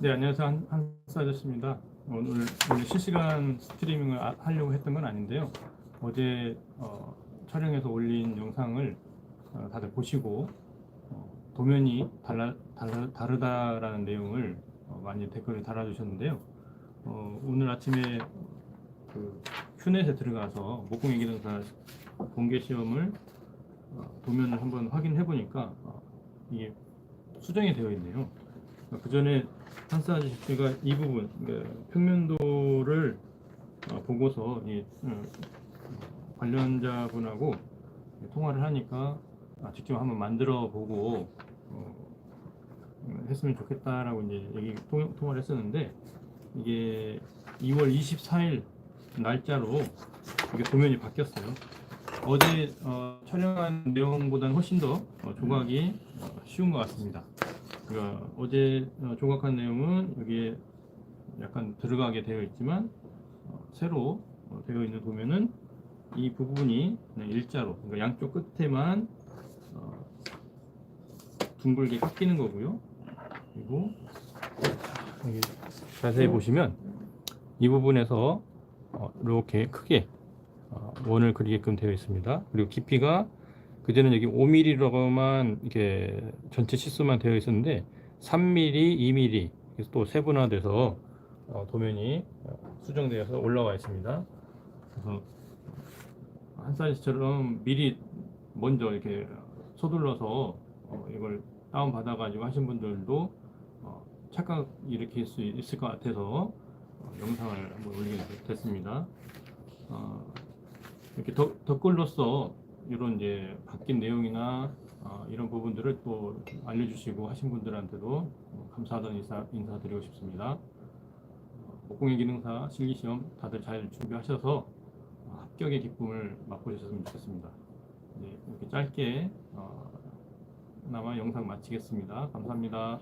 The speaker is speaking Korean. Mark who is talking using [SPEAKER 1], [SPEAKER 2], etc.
[SPEAKER 1] 네, 안녕하세요. 한, 한스 아저씨입니다. 오늘, 오늘 실시간 스트리밍을 아- 하려고 했던 건 아닌데요. 어제 어, 촬영해서 올린 영상을 어, 다들 보시고 어, 도면이 달라, 달라, 다르다라는 내용을 어, 많이 댓글을 달아주셨는데요. 어, 오늘 아침에 그 휴넷에 들어가서 목공의 기능사 공개 시험을 어, 도면을 한번 확인해 보니까 어, 이게 수정이 되어 있네요. 그 전에 한스 아저씨가 이 부분 그 평면도를 어, 보고서 이 어, 관련자분하고 통화를 하니까 아, 직접 한번 만들어 보고 어, 음, 했으면 좋겠다라고 이제 얘기 통, 통화를 했었는데 이게 2월 24일 날짜로 이게 도면이 바뀌었어요. 어제 어, 촬영한 내용보다는 훨씬 더 어, 조각이 어, 쉬운 것 같습니다. 그러니까 어제 어, 조각한 내용은 여기에 약간 들어가게 되어 있지만 어, 새로 어, 되어 있는 도면은 이 부분이 일자로 그러니까 양쪽 끝에만 어, 둥글게 깎이는 거고요. 그리고 자세히 보시면 이 부분에서 어, 이렇게 크게 어, 원을 그리게끔 되어 있습니다. 그리고 깊이가 그전에는 여기 5mm라고만 이렇게 전체 치수만 되어 있었는데 3mm, 2mm 그래서 또 세분화돼서 어, 도면이 어, 수정되어서 올라와 있습니다. 그래서 한 사이즈처럼 미리 먼저 이렇게 서둘러서 어, 이걸 다운 받아가지고 하신 분들도 어, 착각 일으킬 수 있을 것 같아서 어, 영상을 한번 올리게 됐습니다. 어, 이렇게 덧, 덧글로써 이런 이제 바뀐 내용이나 어, 이런 부분들을 또 알려주시고 하신 분들한테도 어, 감사하다는 인사, 인사드리고 싶습니다. 어, 목공의 기능사 실기시험 다들 잘 준비하셔서 어, 합격의 기쁨을 맛보셨으면 좋겠습니다. 네, 이렇게 짧게 어, 나마 영상 마치겠습니다. 감사합니다.